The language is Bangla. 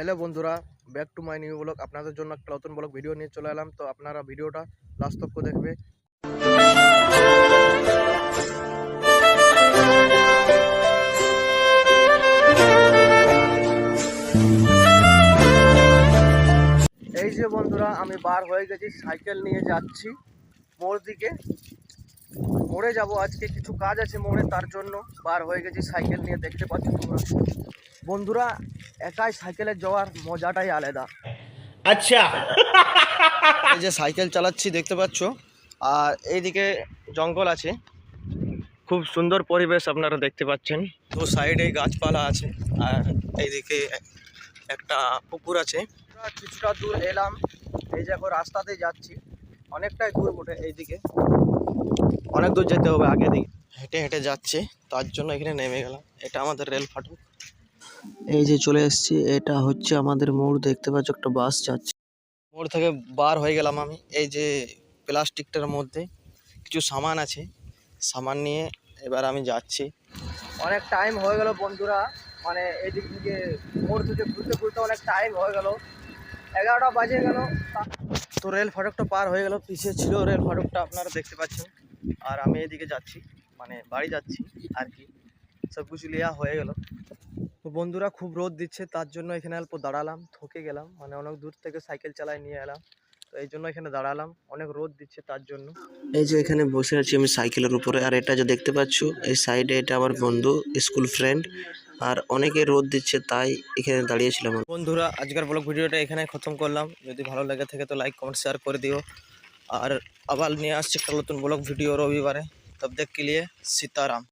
হ্যালো বন্ধুরা back to my new blog আপনাদের জন্য একটা নতুন ব্লগ ভিডিও নিয়ে চলে এলাম। তো আপনারা ভিডিওটা লাস্ট তক্ষ দেখবে। এই যে বন্ধুরা, আমি বার হয়ে গেছি সাইকেল নিয়ে যাচ্ছি। মোড় দিকে। মোড়ে যাব আজকে কিছু কাজ আছে মোড়ে তার জন্য বার হয়ে গেছি সাইকেল নিয়ে দেখতে পাচ্ছি তোমরা। বন্ধুরা একাই সাইকেলে যাওয়ার মজাটাই আলাদা। আচ্ছা। এই যে সাইকেল চালাচ্ছি দেখতে পাচ্ছ। আর এইদিকে জঙ্গল আছে। খুব সুন্দর পরিবেশ আপনারা দেখতে পাচ্ছেন। তো সাইডে গাছপালা আছে আর এইদিকে একটা পুকুর আছে। কিছুটা দূর এলাম এই যে রাস্তাতে যাচ্ছি। অনেকটাই দূর বটে এইদিকে। অনেক দূর যেতে হবে আগে দিকে। হেঁটে হেঁটে যাচ্ছে, তার জন্য এখানে নেমে গেলাম। এটা আমাদের রেল ফাটক এই যে চলে এসেছি, এটা হচ্ছে আমাদের মোড়, দেখতে পাচ্ছ একটা বাস যাচ্ছে। মোড় থেকে বার হয়ে গেলাম আমি, এই যে প্লাস্টিকটার মধ্যে কিছু সামান আছে, সামান নিয়ে এবার আমি যাচ্ছি। অনেক টাইম হয়ে গেল বন্ধুরা মানে এদিক থেকে মোড় থেকে ঘুরতে ঘুরতে অনেক টাইম হয়ে গেল। এগারোটা বাজে গেল রেল ফাটকটা পার হয়ে গেল, পিছিয়ে ছিল রেল ফাটকটা, আপনারা দেখতে পাচ্ছেন। আর আমি এদিকে যাচ্ছি মানে বাড়ি যাচ্ছি আর কি। সব কিছু লিয়া হয়ে গেল। তো বন্ধুরা খুব রোদ দিচ্ছে, তার জন্য এখানে অল্প দাঁড়ালাম থকে গেলাম মানে অনেক দূর থেকে সাইকেল চালায় নিয়ে এলাম। তো এই জন্য এখানে দাঁড়ালাম, অনেক রোদ দিচ্ছে তার জন্য। এই যে এখানে বসে আছি আমি সাইকেলের উপরে, আর এটা যে দেখতে পাচ্ছ, এই সাইডে এটা আমার বন্ধু স্কুল ফ্রেন্ড আর অনেকে রোদ দিচ্ছে, তাই এখানে দাঁড়িয়েছিলাম বন্ধুরা, আজকের ব্লগ ভিডিওটা এখানে খতম করলাম। যদি ভালো লাগে থাকে তো লাইক কমেন্ট শেয়ার করে দিও। আর আবার নিয়ে আসছি একটা নতুন ব্লগ ভিডিও রবিবারে। তব দেখ কে লিয়ে সীতারাম।